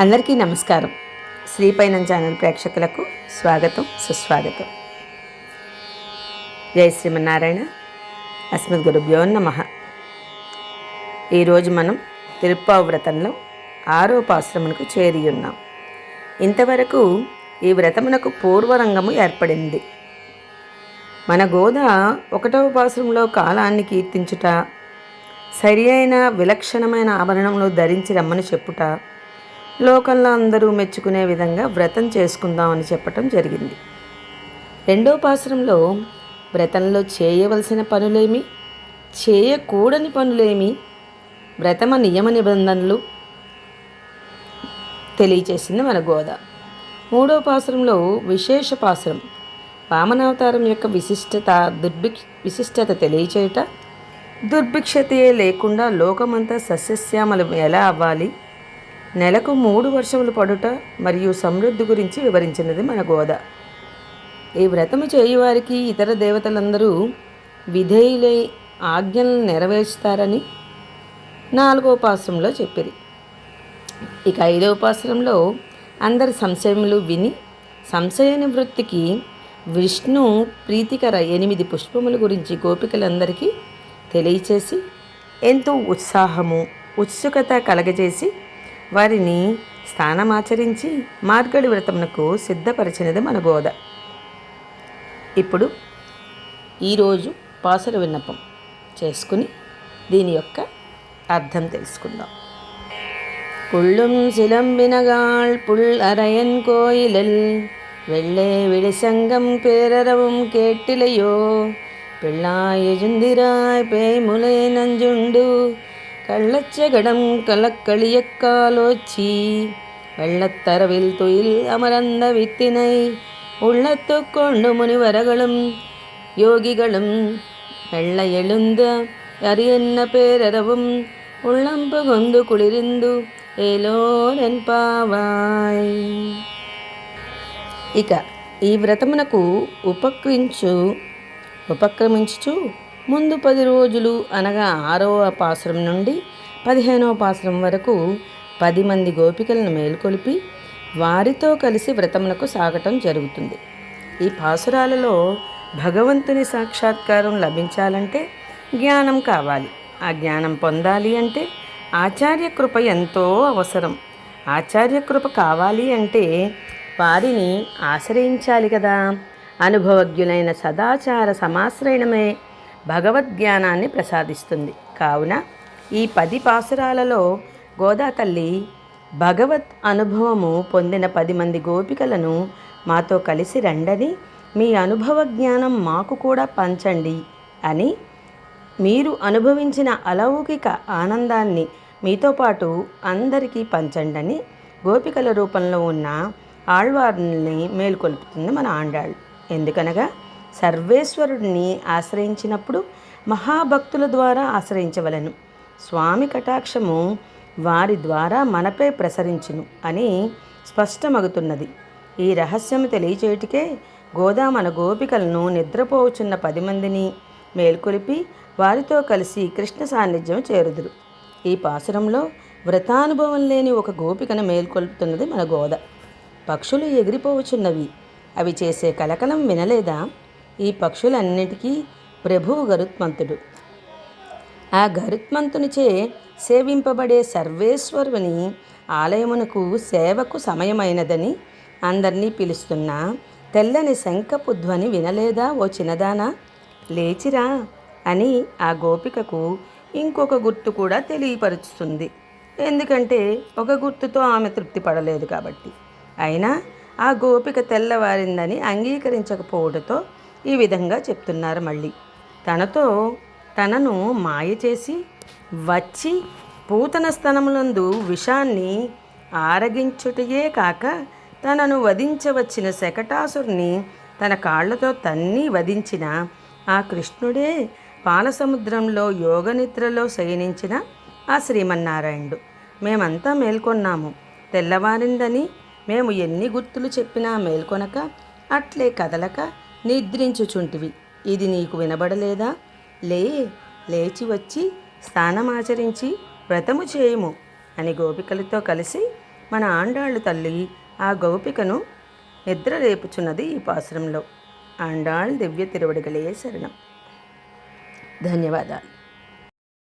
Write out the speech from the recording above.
అందరికీ నమస్కారం. శ్రీపైనం ఛానల్ ప్రేక్షకులకు స్వాగతం సుస్వాగతం. జై శ్రీమన్నారాయణ. అస్మద్ గురుభ్యో నమ. ఈరోజు మనం తిరుప్పావు వ్రతంలో ఆరో పాశ్రమునకు చేరి ఉన్నాం. ఇంతవరకు ఈ వ్రతమునకు పూర్వరంగము ఏర్పడింది. మన గోద ఒకటవ పాశ్రంలో కాలాన్ని కీర్తించుట సరి అయిన విలక్షణమైన ఆభరణంలో ధరించి రమ్మని చెప్పుట లోకంలో అందరూ మెచ్చుకునే విధంగా వ్రతం చేసుకుందామని చెప్పటం జరిగింది. రెండో పాశ్రంలో వ్రతంలో చేయవలసిన పనులేమి? చేయకూడని పనులేమి? వ్రతమ నియమ నిబంధనలు తెలియచేసింది మన గోద. మూడో పాశ్రంలో విశేష పాశ్రం వామనావతారం యొక్క విశిష్టత దుర్భిక్ష విశిష్టత తెలియచేయట? దుర్భిక్షతయే లేకుండా లోకమంతా సస్యశ్యామలం ఎలా అవ్వాలి? నెలకు మూడు వర్షములు పడుట మరియు సమృద్ధి గురించి వివరించినది మన గోద. ఈ వ్రతము చేయువారికి ఇతర దేవతలందరూ విధేయులై ఆజ్ఞలను నెరవేర్చుతారని నాలుగో ఉపాసనంలో చెప్పిరి. ఇక ఐదో ఉపాసనంలో అందరి సంశయములు విని సంశయ నివృత్తికి విష్ణు ప్రీతికర ఎనిమిది పుష్పముల గురించి గోపికలందరికీ తెలియచేసి ఎంతో ఉత్సాహము ఉత్సుకత కలగజేసి వారిని స్థానమాచరించి మార్గడి వ్రతమునకు సిద్ధపరిచినది మన గోద ఇప్పుడు ఈరోజు పాసర విన్నపం చేసుకుని దీని యొక్క అర్థం తెలుసుకుందాం புள்ளும் சிலம்பினகாள் புல் அரையன் கோயிலில் வெள்ளே விழிசங்கம் பேரறவும் கேட்டிலையோ பிள்ளாயுந்திராய் பேய்முலை நஞ்சுண்டு கள்ளச்சகடம் கலக்களியக்காலோச்சி வெள்ளத்தரவில் துயில் அமரந்த வித்தினை உள்ளத்து கொண்டு முனிவரகளும் யோகிகளும் வெள்ள எழுந்த அரியன்ன பேரறவும் உள்ளம் புகுந்து குளிரிந்து ఏలోనెన్ పావాయ్ ఇక ఈ వ్రతమునకు ఉపక్రించు ఉపక్రమించుచు ముందు పది రోజులు అనగా ఆరవ పాశ్రం నుండి పదిహేనవ పాశ్రం వరకు పది మంది గోపికలను మేలుకొలిపి వారితో కలిసి వ్రతమునకు సాగటం జరుగుతుంది. ఈ పాసురాలలో భగవంతుని సాక్షాత్కారం లభించాలంటే జ్ఞానం కావాలి. ఆ జ్ఞానం పొందాలి అంటే ఆచార్య కృప ఎంతో అవసరం. ఆచార్య కృప కావాలి అంటే వారిని ఆశ్రయించాలి కదా. అనుభవజ్ఞులైన సదాచార సమాశ్రయణమే భగవద్జ్ఞానాన్ని ప్రసాదిస్తుంది. కావున ఈ పది పాసురాలలో గోదాతల్లి భగవత్ అనుభవము పొందిన పది మంది గోపికలను మాతో కలిసి రండని మీ అనుభవ జ్ఞానం మాకు కూడా పంచండి అని మీరు అనుభవించిన అలౌకిక ఆనందాన్ని మీతో పాటు అందరికీ పంచండని గోపికల రూపంలో ఉన్న ఆళ్వార్ని మేల్కొల్పుతుంది మన ఆండాళ్ళు. ఎందుకనగా సర్వేశ్వరుడిని ఆశ్రయించినప్పుడు మహాభక్తుల ద్వారా ఆశ్రయించవలను. స్వామి కటాక్షము వారి ద్వారా మనపై ప్రసరించును అని స్పష్టమగుతున్నది. ఈ రహస్యము తెలియచేయుటికే గోదా మన గోపికలను నిద్రపోవచున్న పది మందిని మేల్కొలిపి వారితో కలిసి కృష్ణ సాన్నిధ్యం చేరుదురు. ఈ పాసురంలో వ్రతానుభవం లేని ఒక గోపికను మేల్కొల్పుతున్నది మన గోద. పక్షులు ఎగిరిపోవచున్నవి. అవి చేసే కలకలం వినలేదా? ఈ పక్షులన్నిటికీ ప్రభువు గరుత్మంతుడు. ఆ గరుత్మంతునిచే సేవింపబడే సర్వేశ్వరుని ఆలయమునకు సేవకు సమయమైనదని అందరినీ పిలుస్తున్న తెల్లని శంఖపు ధ్వని వినలేదా ఓ చిన్నదానా? లేచిరా అని ఆ గోపికకు ఇంకొక గుర్తు కూడా తెలియపరుస్తుంది ఎందుకంటే ఒక గుర్తుతో ఆమె తృప్తి పడలేదు కాబట్టి. అయినా ఆ గోపిక తెల్లవారిందని అంగీకరించకపోవడంతో ఈ విధంగా చెప్తున్నారు మళ్ళీ. తనతో తనను మాయ చేసి వచ్చి పూతన స్థనములందు విషాన్ని ఆరగించుటయే కాక తనను వధించవచ్చిన శకటాసురుని తన కాళ్ళతో తన్ని వధించిన ఆ కృష్ణుడే పాలసముద్రంలో యోగనిద్రలో శయనించిన ఆ శ్రీమన్నారాయణుడు. మేమంతా మేల్కొన్నాము. తెల్లవారిందని మేము ఎన్ని గుర్తులు చెప్పినా మేల్కొనక అట్లే కదలక నిద్రించుచుంటివి. ఇది నీకు వినబడలేదా? లే లేచి వచ్చి స్నానమాచరించి వ్రతము చేయము అని గోపికలతో కలిసి మన ఆండాళ్ళు తల్లి ఆ గోపికను నిద్రలేపుచున్నది ఈ పాసురంలో ఆండాళ్ దివ్య తిరువడిగలే శరణం. ధన్యవాదాలు.